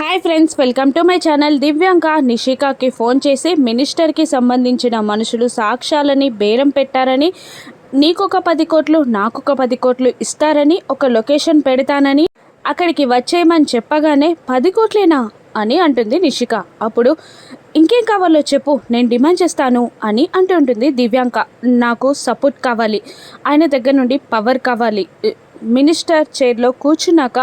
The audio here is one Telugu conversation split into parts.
Hi friends welcome to my channel Divyanka నిషికాకి phone చేసి మినిస్టర్కి సంబంధించిన మనుషులు సాక్ష్యాలని బేరం పెట్టారని నీకొక పది కోట్లు నాకొక పది కోట్లు ఇస్తారని ఒక లొకేషన్ పెడతానని అక్కడికి వచ్చేయమని చెప్పగానే పది కోట్లేనా అని అంటుంది నిషిక. అప్పుడు ఇంకేం కావాలో చెప్పు నేను డిమాండ్ చేస్తాను అని అంటుంటుంది దివ్యాంక. నాకు సపోర్ట్ కావాలి. ఆయన దగ్గర నుండి పవర్ కావాలి. మినిస్టర్ చైర్లో కూర్చున్నాక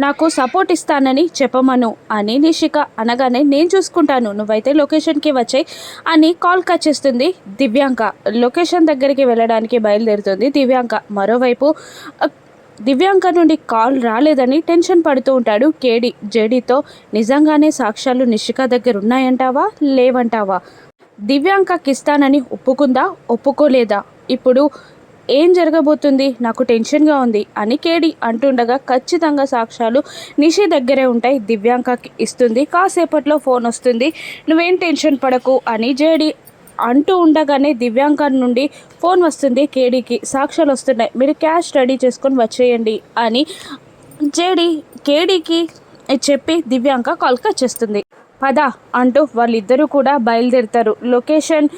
నాకు సపోర్ట్ ఇస్తానని చెప్పమను అని నిషిక అనగానే నేను చూసుకుంటాను నువ్వైతే లొకేషన్కి వచ్చాయి అని కాల్ కట్ చేస్తుంది దివ్యాంక. లొకేషన్ దగ్గరికి వెళ్ళడానికి బయలుదేరుతుంది దివ్యాంక. మరోవైపు దివ్యాంక నుండి కాల్ రాలేదని టెన్షన్ పడుతూ ఉంటాడు కేడి. జేడీతో నిజంగానే సాక్ష్యాలు నిషిక దగ్గర ఉన్నాయంటావా? లేవంటావా? దివ్యాంకకి ఇస్తానని ఒప్పుకుందా? ఒప్పుకోలేదా? ఇప్పుడు ఏం జరగబోతుంది? నాకు టెన్షన్గా ఉంది అని కేడి అంటుండగా ఖచ్చితంగా సాక్ష్యాలు నిషి దగ్గరే ఉంటాయి దివ్యాంకకి ఇస్తుంది. కాసేపట్లో ఫోన్ వస్తుంది. నువ్వేం టెన్షన్ పడకు అని జేడి అంటూ ఉండగానే దివ్యాంక నుండి ఫోన్ వస్తుంది కేడీకి. సాక్ష్యాలు వస్తున్నాయి. మీరు క్యాష్ రెడీ చేసుకొని వచ్చేయండి అని జేడి కేడీకి చెప్పి దివ్యాంక కాల్ చేస్తుంది పద అంటూ వాళ్ళిద్దరూ కూడా బయలుదేరుతారు. లొకేషన్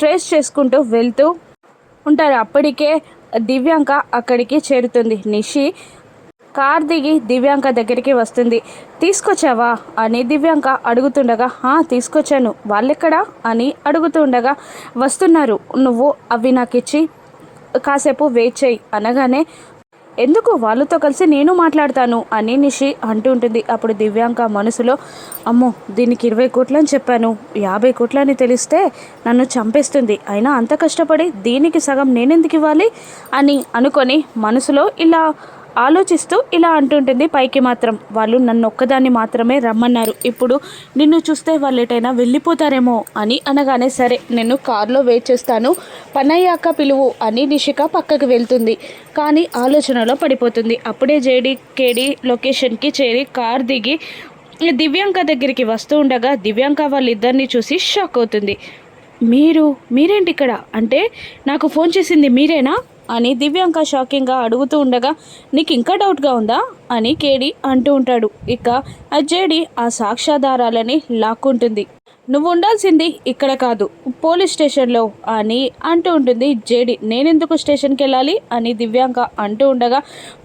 ట్రేస్ చేసుకుంటూ వెళ్తూ ఉంటారు. అప్పటికే దివ్యాంక అక్కడికి చేరుతుంది. నిషి కార్ దిగి దివ్యాంక దగ్గరికి వస్తుంది. తీసుకొచ్చావా? అని దివ్యాంక అడుగుతుండగా "హా, తీసుకొచ్చాను. వాళ్ళెక్కడా? అని అడుగుతుండగా వస్తున్నారు. నువ్వు అవి నాకు ఇచ్చి కాసేపు వెయిట్ చేయి. అనగానే ఎందుకు వాళ్ళతో కలిసి నేను మాట్లాడతాను అని నిషి అంటూ ఉంటుంది. అప్పుడు దివ్యాంక మనసులో అమ్మో దీనికి ఇరవై కోట్లని చెప్పాను. యాభై కోట్లని తెలిస్తే నన్ను చంపేస్తుంది. అయినా అంత కష్టపడి దీనికి సగం నేనెందుకు ఇవ్వాలి అని అనుకొని మనసులో ఇలా ఆలోచిస్తూ ఇలా అంటుంటుంది. పైకి మాత్రం వాళ్ళు నన్ను ఒక్కదాన్ని మాత్రమే రమ్మన్నారు. ఇప్పుడు నిన్ను చూస్తే వాళ్ళు ఎటైనా వెళ్ళిపోతారేమో అని అనగానే సరే నేను కారులో వెయిట్ చేస్తాను. పనయ్యాక పిలువు అని నిషిక పక్కకు వెళ్తుంది. కానీ ఆలోచనలో పడిపోతుంది. అప్పుడే జేడీ కేడి లొకేషన్కి చేరి కార్ దిగి దివ్యాంక దగ్గరికి వస్తూ ఉండగా దివ్యాంక వాళ్ళిద్దరిని చూసి షాక్ అవుతుంది. మీరు మీరేంటి ఇక్కడ? అంటే నాకు ఫోన్ చేసింది మీరేనా? అని దివ్యాంక షాకింగ్గా అడుగుతూ ఉండగా నీకు ఇంకా డౌట్గా ఉందా? అని కేడి అంటూ ఉంటాడు. ఇక అజేడి ఆ సాక్ష్యాధారాలని లాక్కుంటుంది. నువ్వు ఉండాల్సింది ఇక్కడ కాదు పోలీస్ స్టేషన్లో అని అంటూ ఉంటుంది జేడి. నేనెందుకు స్టేషన్కి వెళ్ళాలి అని దివ్యాంక అంటూ ఉండగా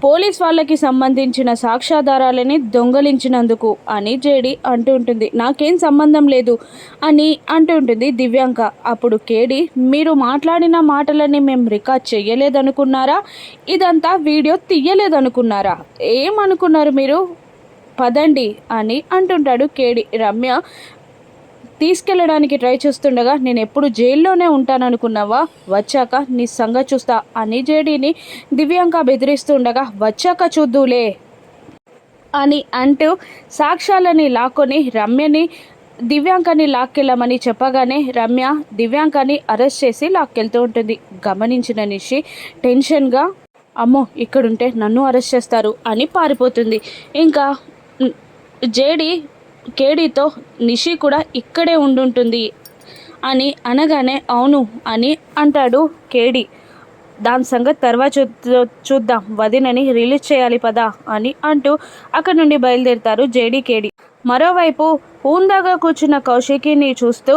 పోలీస్ వాళ్ళకి సంబంధించిన సాక్ష్యాధారాలని దొంగలించినందుకు అని జేడి అంటూ ఉంటుంది. నాకేం సంబంధం లేదు అని అంటూ ఉంటుంది దివ్యాంక. అప్పుడు కేడి మీరు మాట్లాడిన మాటలని మేము రికార్డ్ చేయలేదనుకున్నారా ఇదంతా వీడియో తీయలేదనుకున్నారా? ఏమనుకున్నారు మీరు? పదండి అని అంటుంటాడు కేడి. రమ్య తీసుకెళ్ళడానికి ట్రై చేస్తుండగా నేను ఎప్పుడు జైల్లోనే ఉంటాననుకున్నావా? వచ్చాక నీ సంగతి చూస్తా అని జేడీని దివ్యాంక బెదిరిస్తుండగా వచ్చాక చూద్దులే అని అంటూ సాక్ష్యాలని లాక్కొని రమ్యని దివ్యాంకని లాక్కెళ్ళమని చెప్పగానే రమ్య దివ్యాంకని అరెస్ట్ చేసి లాక్కెళ్తూ ఉంటుంది. గమనించిన నిషి టెన్షన్గా? అమ్మో ఇక్కడుంటే నన్ను అరెస్ట్ చేస్తారు అని పారిపోతుంది. ఇంకా జేడీ జేడి కేడీతో నిషి కూడా ఇక్కడే ఉండుంటుంది అని అనగానే అవును అని అంటాడు కేడి. దాని సంగతి తర్వాత చూ చూద్దాం. వదినని రిలీజ్ చేయాలి పదా అని అంటూ అక్కడి నుండి బయలుదేరుతారు జేడీ కేడి. మరోవైపు హూందాగా కూర్చున్న కౌశికిని చూస్తూ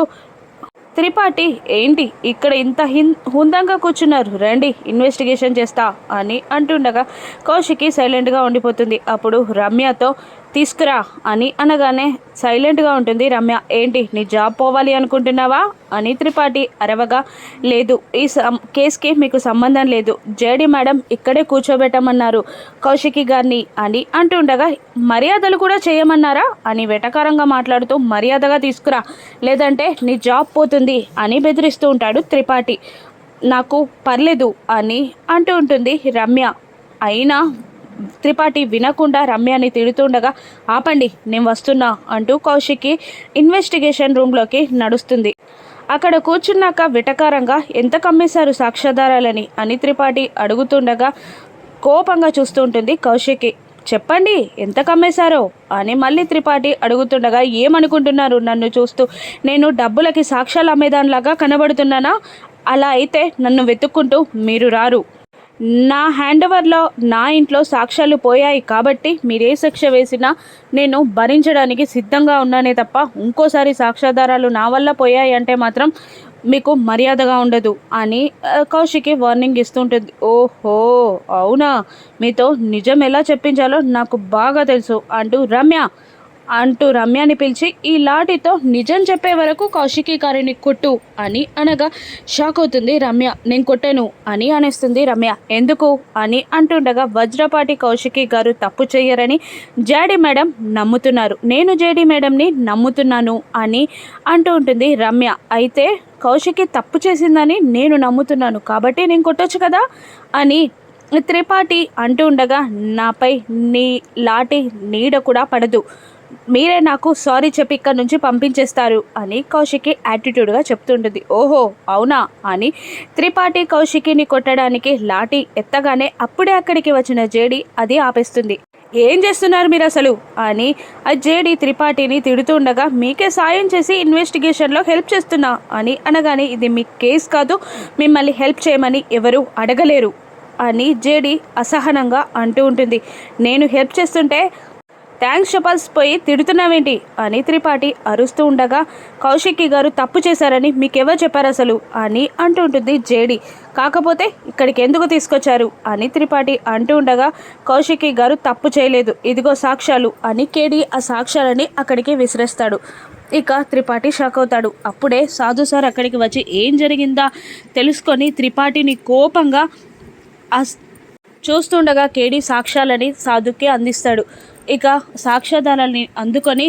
త్రిపాఠి ఏంటి ఇక్కడ ఇంత హిం హుందంగా కూర్చున్నారు? రండి ఇన్వెస్టిగేషన్ చేస్తా అని అంటుండగా కౌశికి సైలెంట్గా ఉండిపోతుంది. అప్పుడు రమ్యతో తీసుకురా అని అనగానే సైలెంట్గా ఉంటుంది రమ్య. ఏంటి నీ జాబ్ పోవాలి అనుకుంటున్నావా? అని త్రిపాఠి అరవగా లేదు ఈ సం- కేసుకి మీకు సంబంధం లేదు. జేడి మేడం ఇక్కడే కూర్చోబెట్టమన్నారు. కౌశికి గారిని అని అంటుండగా మర్యాదలు కూడా చేయమన్నారా? అని వెటకారంగా మాట్లాడుతూ మర్యాదగా తీసుకురా. లేదంటే నీ జాబ్ పోతుంది అని బెదిరిస్తూ ఉంటాడు త్రిపాఠి. నాకు పర్లేదు అని అంటూ ఉంటుంది రమ్య. అయినా త్రిపాఠి వినకుండా రమ్యని తిడుతుండగా ఆపండి నేను వస్తున్నా అంటూ కౌశికి ఇన్వెస్టిగేషన్ రూమ్లోకి నడుస్తుంది. అక్కడ కూర్చున్నాక విటకారంగా ఎంత కమ్మేశారు సాక్ష్యాధారాలని అని త్రిపాఠి అడుగుతుండగా కోపంగా చూస్తూ ఉంటుంది కౌశికి. చెప్పండి ఎంత కమ్మేశారో అని మళ్ళీ త్రిపాఠి అడుగుతుండగా ఏమనుకుంటున్నారు? నన్ను చూస్తూ నేను డబ్బులకి సాక్ష్యాలు అమ్మేదానిలాగా కనబడుతున్నానా? అలా అయితే నన్ను వెతుక్కుంటూ మీరు రారు. నా హ్యాండ్ ఓవర్లో నా ఇంట్లో సాక్ష్యాలు పోయాయి కాబట్టి మీరు ఏ శిక్ష వేసినా నేను భరించడానికి సిద్ధంగా ఉన్నానే తప్ప ఇంకోసారి సాక్ష్యాధారాలు నా వల్ల పోయాయి అంటే మాత్రం మీకు మర్యాదగా ఉండదు అని కౌశికి వార్నింగ్ ఇస్తుంటుంది. ఓహో అవునా? మీతో నిజం ఎలా చెప్పించాలో నాకు బాగా తెలుసు అంటూ రమ్య అంటూ రమ్యని పిలిచి ఈ లాఠీతో నిజం చెప్పే వరకు కౌశికి గారిని కొట్టు అని అనగా షాక్ అవుతుంది రమ్య నేను కొట్టాను అని అనేస్తుంది రమ్య. ఎందుకు? అని అంటుండగా వజ్రపాటి కౌశికి గారు తప్పు చేయరని జేడి మేడం నమ్ముతున్నారు. నేను జేడి మేడంని నమ్ముతున్నాను అని అంటూ ఉంటుంది రమ్య. అయితే కౌశికి తప్పు చేసిందని నేను నమ్ముతున్నాను కాబట్టి నేను కొట్టొచ్చు కదా అని త్రిపాఠి అంటూ ఉండగా నాపై నీ లాటి నీడ కూడా పడదు. మీరే నాకు సారీ చెప్పి ఇక్కడ నుంచి పంపించేస్తారు అని కౌశికి యాటిట్యూడ్గా చెప్తుంటుంది. ఓహో అవునా అని త్రిపాఠి కౌశికిని కొట్టడానికి లాఠీ ఎత్తగానే అప్పుడే అక్కడికి వచ్చిన జేడి అది ఆపేస్తుంది. ఏం చేస్తున్నారు మీరు అసలు అని ఆ జేడి త్రిపాఠిని తిడుతుండగా మీకే సాయం చేసి ఇన్వెస్టిగేషన్లో హెల్ప్ చేస్తున్నా అని అనగానే ఇది మీ కేసు కాదు మిమ్మల్ని హెల్ప్ చేయమని ఎవరూ అడగలేరు అని జేడి అసహనంగా అంటూ ఉంటుంది. నేను హెల్ప్ చేస్తుంటే థ్యాంక్స్ చెప్పాల్సిపోయి తిడుతున్నావేంటి అని త్రిపాఠి అరుస్తూ ఉండగా కౌశికి గారు తప్పు చేశారని మీకెవరు చెప్పారు అసలు అని అంటూ ఉంటుంది జేడి. కాకపోతే ఇక్కడికి ఎందుకు తీసుకొచ్చారు అని త్రిపాఠి అంటూ ఉండగా కౌశికి గారు తప్పు చేయలేదు ఇదిగో సాక్ష్యాలు అని కేడి ఆ సాక్ష్యాలని అక్కడికి విసిరేస్తాడు. ఇక త్రిపాఠి షాక్ అవుతాడు. అప్పుడే సాధు సార్ అక్కడికి వచ్చి ఏం జరిగిందా? తెలుసుకొని త్రిపాఠిని కోపంగా చూస్తుండగా కేడి సాక్ష్యాలని సాధుకి అందిస్తాడు. ఇక సాక్ష్యాధారాలని అందుకొని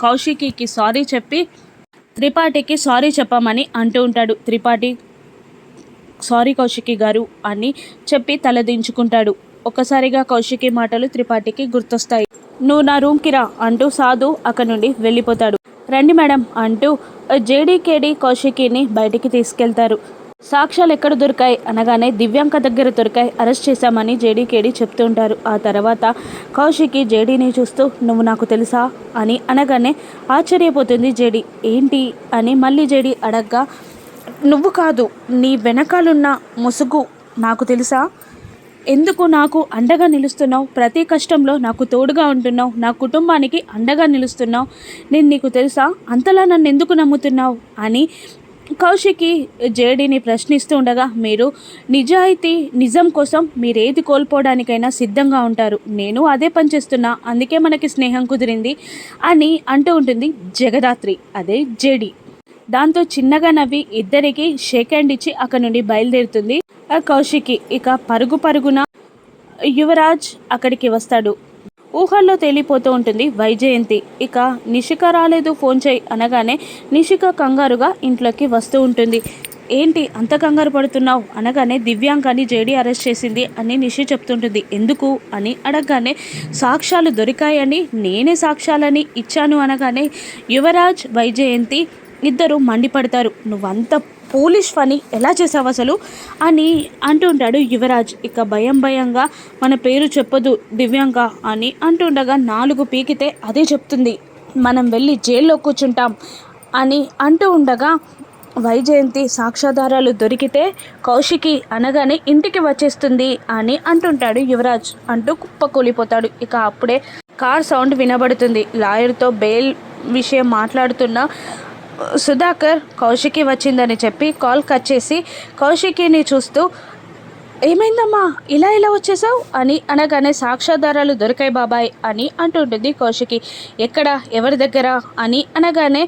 కౌశికికి సారీ చెప్పి త్రిపాఠికి సారీ చెప్పమని అంటూ ఉంటాడు. త్రిపాఠి సారీ కౌశికి గారు అని చెప్పి తలదించుకుంటాడు. ఒక్కసారిగా కౌశికి మాటలు త్రిపాఠికి గుర్తొస్తాయి. నువ్వు నా రూమ్కి రా అంటూ సాధు అక్కడి నుండి వెళ్ళిపోతాడు. రండి మేడం అంటూ జేడీకేడి కౌశికిని బయటికి తీసుకెళ్తారు. సాక్ష్యాలు ఎక్కడ దొరికాయి అనగానే దివ్యాంక దగ్గర దొరికాయి. అరెస్ట్ చేశామని జేడీకేడి చెప్తుంటారు ఆ తర్వాత కౌశికి జేడీని చూస్తూ నువ్వు నాకు తెలుసా? అని అనగానే ఆశ్చర్యపోతుంది జేడీ. ఏంటి? అని మళ్ళీ జేడీ అడగ్గా నువ్వు కాదు నీ వెనకాలన్న ముసుగు నాకు తెలుసా? ఎందుకు నాకు అండగా నిలుస్తున్నావు? ప్రతి కష్టంలో నాకు తోడుగా ఉంటున్నావు. నా కుటుంబానికి అండగా నిలుస్తున్నావు. నేను నీకు తెలుసా? అంతలా నన్ను ఎందుకు నమ్ముతున్నావు? అని కౌశికి జేడీని ప్రశ్నిస్తూ ఉండగా మీరు నిజాయితీ నిజం కోసం మీరు ఏది కోల్పోవడానికైనా సిద్ధంగా ఉంటారు. నేను అదే పని చేస్తున్నా. అందుకే మనకి స్నేహం కుదిరింది అని అంటూ ఉంటుంది జగదాత్రి అదే జేడి. దాంతో చిన్నగా నవ్వి ఇద్దరికి షేక్ హ్యాండ్ ఇచ్చి అక్కడి నుండి బయలుదేరుతుంది కౌశికి. ఇక పరుగు పరుగున యువరాజ్ అక్కడికి వస్తాడు. ఊహల్లో తేలిపోతూ ఉంటుంది వైజయంతి. ఇక నిషిక రాలేదు ఫోన్ చేయి అనగానే నిషిక కంగారుగా ఇంట్లోకి వస్తూ ఉంటుంది. ఏంటి అంత కంగారు పడుతున్నావు? అనగానే దివ్యాంకాని జేడీ అరెస్ట్ చేసింది అని నిషి చెప్తుంటుంది. ఎందుకు? అని అడగగానే సాక్ష్యాలు దొరికాయని నేనే సాక్ష్యాలని ఇచ్చాను అనగానే యువరాజ్ వైజయంతి ఇద్దరు మండిపడతారు. నువ్వంత పోలిష్ పని ఎలా చేసావు అసలు? అని అంటుంటాడు యువరాజ్. ఇక భయం భయంగా మన పేరు చెప్పదు దివ్యాంక అని అంటుండగా నాలుగు పీకితే అదే చెప్తుంది. మనం వెళ్ళి జైల్లో కూర్చుంటాం అని అంటూ ఉండగా వైజయంతి సాక్ష్యాధారాలు దొరికితే కౌశికి అనగానే ఇంటికి వచ్చేస్తుంది అని అంటుంటాడు యువరాజ్ అంటూ కుప్పకూలిపోతాడు. ఇక అప్పుడే కార్ సౌండ్ వినబడుతుంది. లాయర్తో బెయిల్ విషయం మాట్లాడుతున్న సుధాకర్ కౌశికి వచ్చిందని చెప్పి కాల్ కట్ చేసి కౌశికిని చూస్తూ ఏమైందమ్మా? ఇలా ఇలా వచ్చేసావు? అని అనగానే సాక్ష్యాధారాలు దొరికాయి బాబాయ్ అని అంటుంటుంది కౌశికి. ఎక్కడ? ఎవరి దగ్గర? అని అనగానే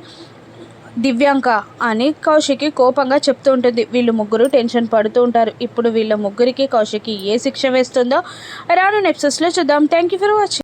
దివ్యాంక అని కౌశికి కోపంగా చెప్తూ ఉంటుంది. వీళ్ళు ముగ్గురు టెన్షన్ పడుతూ ఉంటారు. ఇప్పుడు వీళ్ళ ముగ్గురికి కౌశికి ఏ శిక్ష వేస్తుందో రాను నెప్సెస్లో చూద్దాం. Thank you for watching